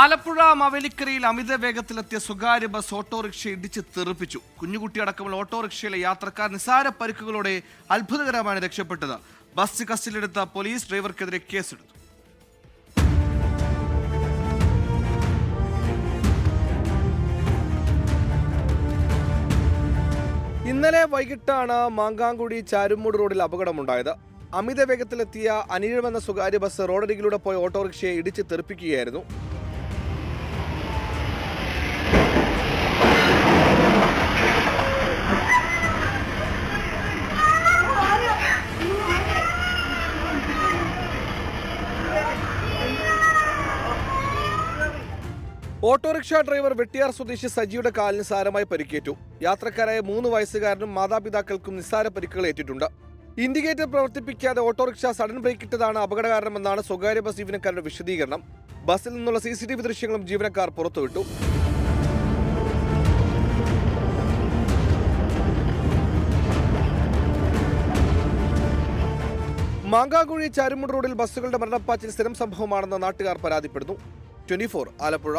ആലപ്പുഴ മവേലിക്കരയിൽ അമിത വേഗത്തിലെത്തിയ സ്വകാര്യ bus autorickshaw ഇടിച്ച് തെറിപ്പിച്ചു. കുഞ്ഞുകുട്ടിയടക്കമുള്ള ഓട്ടോറിക്ഷയിലെ യാത്രക്കാർ നിസാര പരിക്കുകളോടെ അത്ഭുതകരമാണ് രക്ഷപ്പെട്ടത്. ബസ് കസ്റ്റഡിയിലെടുത്ത പോലീസ് ഡ്രൈവർക്കെതിരെ കേസെടുത്തു. ഇന്നലെ വൈകിട്ടാണ് മാങ്കാങ്കുടി ചാരുമൂട് റോഡിൽ അപകടമുണ്ടായത്. അമിത വേഗത്തിലെത്തിയ അനിഴമെന്ന സ്വകാര്യ ബസ് റോഡരികിലൂടെ പോയ ഓട്ടോറിക്ഷയെ ഇടിച്ച് തെറിപ്പിക്കുകയായിരുന്നു. ഓട്ടോറിക്ഷ ഡ്രൈവർ വെട്ടിയാർ സ്വദേശി സജിയുടെ കാലിന് സാരമായി പരിക്കേറ്റു. യാത്രക്കാരായ മൂന്ന് വയസ്സുകാരനും മാതാപിതാക്കൾക്കും നിസ്സാര പരിക്കുകൾ ഏറ്റിട്ടുണ്ട്. ഇൻഡിക്കേറ്റർ പ്രവർത്തിപ്പിക്കാതെ ഓട്ടോറിക്ഷ സഡൻ ബ്രേക്ക് ഇട്ടതാണ് അപകടകാരണമെന്നാണ് സ്വകാര്യ ബസ് ജീവനക്കാരുടെ വിശദീകരണം. ബസ്സിൽ നിന്നുള്ള സി സി ടി വി ദൃശ്യങ്ങളും ജീവനക്കാർ പുറത്തുവിട്ടു. മാങ്കാകുഴി ചാരുമുട് റോഡിൽ ബസ്സുകളുടെ മരണപ്പാച്ചിൽ സ്ഥിരം സംഭവമാണെന്ന് നാട്ടുകാർ പരാതിപ്പെടുന്നു. ട്വന്റി ആലപ്പുഴ.